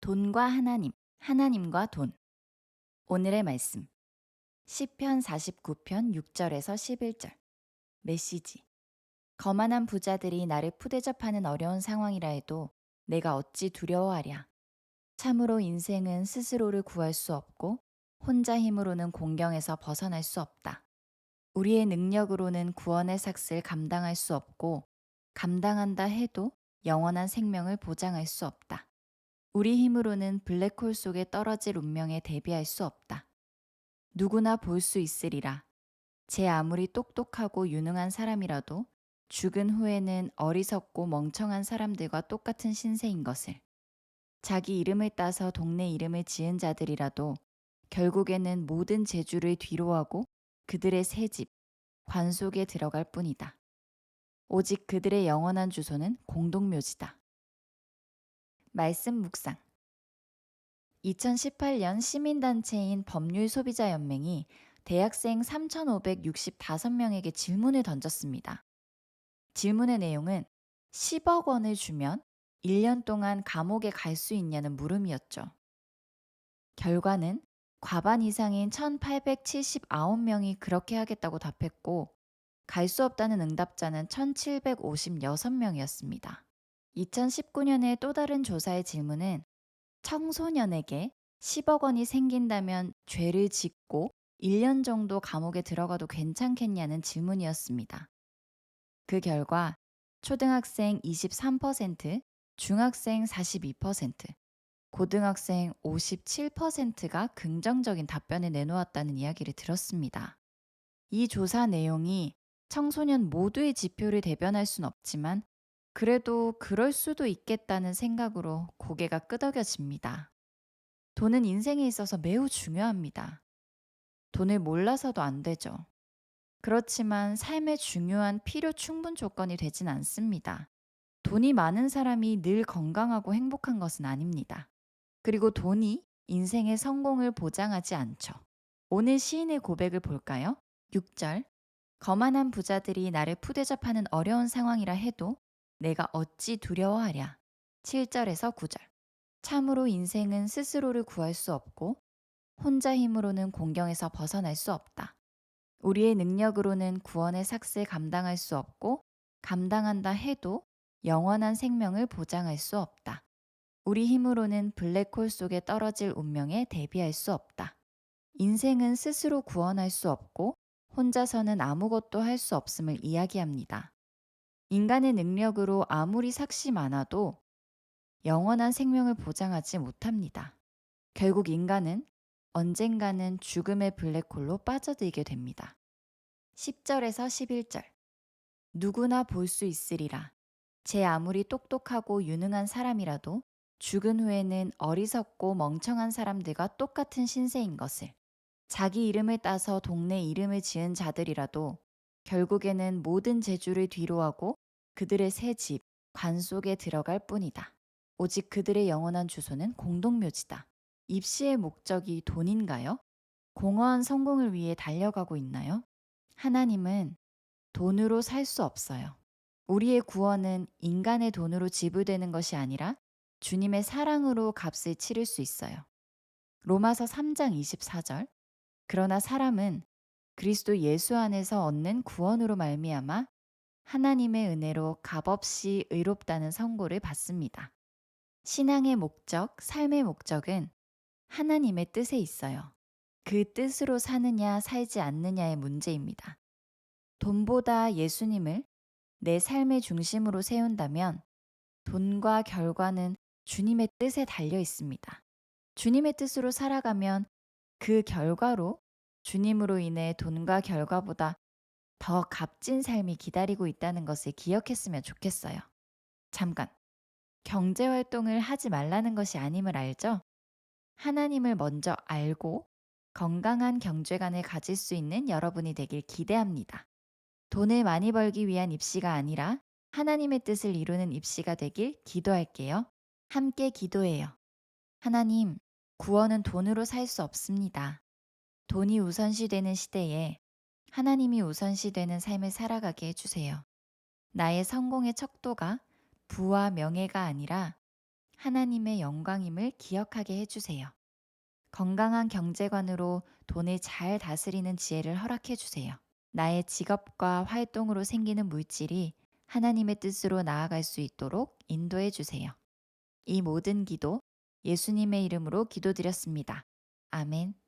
돈과 하나님, 하나님과 돈. 오늘의 말씀. 시편 49편 6절에서 11절. 메시지. 거만한 부자들이 나를 푸대접하는 어려운 상황이라 해도 내가 어찌 두려워하랴. 참으로 인생은 스스로를 구할 수 없고 혼자 힘으로는 공경에서 벗어날 수 없다. 우리의 능력으로는 구원의 삭슬 감당할 수 없고 감당한다 해도 영원한 생명을 보장할 수 없다. 우리 힘으로는 블랙홀 속에 떨어질 운명에 대비할 수 없다. 누구나 볼 수 있으리라. 제 아무리 똑똑하고 유능한 사람이라도 죽은 후에는 어리석고 멍청한 사람들과 똑같은 신세인 것을. 자기 이름을 따서 동네 이름을 지은 자들이라도 결국에는 모든 재주를 뒤로하고 그들의 새 집, 관 속에 들어갈 뿐이다. 오직 그들의 영원한 주소는 공동묘지다. 말씀 묵상. 2018년 시민단체인 법률소비자연맹이 대학생 3,565명에게 질문을 던졌습니다. 질문의 내용은 10억 원을 주면 1년 동안 감옥에 갈 수 있냐는 물음이었죠. 결과는 과반 이상인 1,879명이 그렇게 하겠다고 답했고, 갈 수 없다는 응답자는 1,756명이었습니다. 2019년의 또 다른 조사의 질문은 청소년에게 10억 원이 생긴다면 죄를 짓고 1년 정도 감옥에 들어가도 괜찮겠냐는 질문이었습니다. 그 결과 초등학생 23%, 중학생 42%, 고등학생 57%가 긍정적인 답변을 내놓았다는 이야기를 들었습니다. 이 조사 내용이 청소년 모두의 지표를 대변할 순 없지만 그래도 그럴 수도 있겠다는 생각으로 고개가 끄덕여집니다. 돈은 인생에 있어서 매우 중요합니다. 돈을 몰라서도 안 되죠. 그렇지만 삶의 중요한 필요 충분 조건이 되진 않습니다. 돈이 많은 사람이 늘 건강하고 행복한 것은 아닙니다. 그리고 돈이 인생의 성공을 보장하지 않죠. 오늘 시인의 고백을 볼까요? 6절. 거만한 부자들이 나를 푸대접하는 어려운 상황이라 해도 내가 어찌 두려워하랴. 7절에서 9절. 참으로 인생은 스스로를 구할 수 없고 혼자 힘으로는 공경에서 벗어날 수 없다. 우리의 능력으로는 구원의 삭슬 감당할 수 없고 감당한다 해도 영원한 생명을 보장할 수 없다. 우리 힘으로는 블랙홀 속에 떨어질 운명에 대비할 수 없다. 인생은 스스로 구원할 수 없고 혼자서는 아무것도 할 수 없음을 이야기합니다. 인간의 능력으로 아무리 삭시 많아도 영원한 생명을 보장하지 못합니다. 결국 인간은 언젠가는 죽음의 블랙홀로 빠져들게 됩니다. 10절에서 11절. 누구나 볼 수 있으리라. 제 아무리 똑똑하고 유능한 사람이라도 죽은 후에는 어리석고 멍청한 사람들과 똑같은 신세인 것을. 자기 이름을 따서 동네 이름을 지은 자들이라도 결국에는 모든 재주를 뒤로하고 그들의 새 집, 관 속에 들어갈 뿐이다. 오직 그들의 영원한 주소는 공동묘지다. 입시의 목적이 돈인가요? 공허한 성공을 위해 달려가고 있나요? 하나님은 돈으로 살 수 없어요. 우리의 구원은 인간의 돈으로 지불되는 것이 아니라 주님의 사랑으로 값을 치를 수 있어요. 로마서 3장 24절. 그러나 사람은 그리스도 예수 안에서 얻는 구원으로 말미암아 하나님의 은혜로 값없이 의롭다는 선고를 받습니다. 신앙의 목적, 삶의 목적은 하나님의 뜻에 있어요. 그 뜻으로 사느냐, 살지 않느냐의 문제입니다. 돈보다 예수님을 내 삶의 중심으로 세운다면 돈과 결과는 주님의 뜻에 달려 있습니다. 주님의 뜻으로 살아가면 그 결과로 주님으로 인해 돈과 결과보다 더 값진 삶이 기다리고 있다는 것을 기억했으면 좋겠어요. 잠깐. 경제 활동을 하지 말라는 것이 아님을 알죠? 하나님을 먼저 알고 건강한 경제관을 가질 수 있는 여러분이 되길 기대합니다. 돈을 많이 벌기 위한 입시가 아니라 하나님의 뜻을 이루는 입시가 되길 기도할게요. 함께 기도해요. 하나님, 구원은 돈으로 살 수 없습니다. 돈이 우선시 되는 시대에 하나님이 우선시 되는 삶을 살아가게 해주세요. 나의 성공의 척도가 부와 명예가 아니라 하나님의 영광임을 기억하게 해주세요. 건강한 경제관으로 돈을 잘 다스리는 지혜를 허락해 주세요. 나의 직업과 활동으로 생기는 물질이 하나님의 뜻으로 나아갈 수 있도록 인도해 주세요. 이 모든 기도 예수님의 이름으로 기도드렸습니다. 아멘.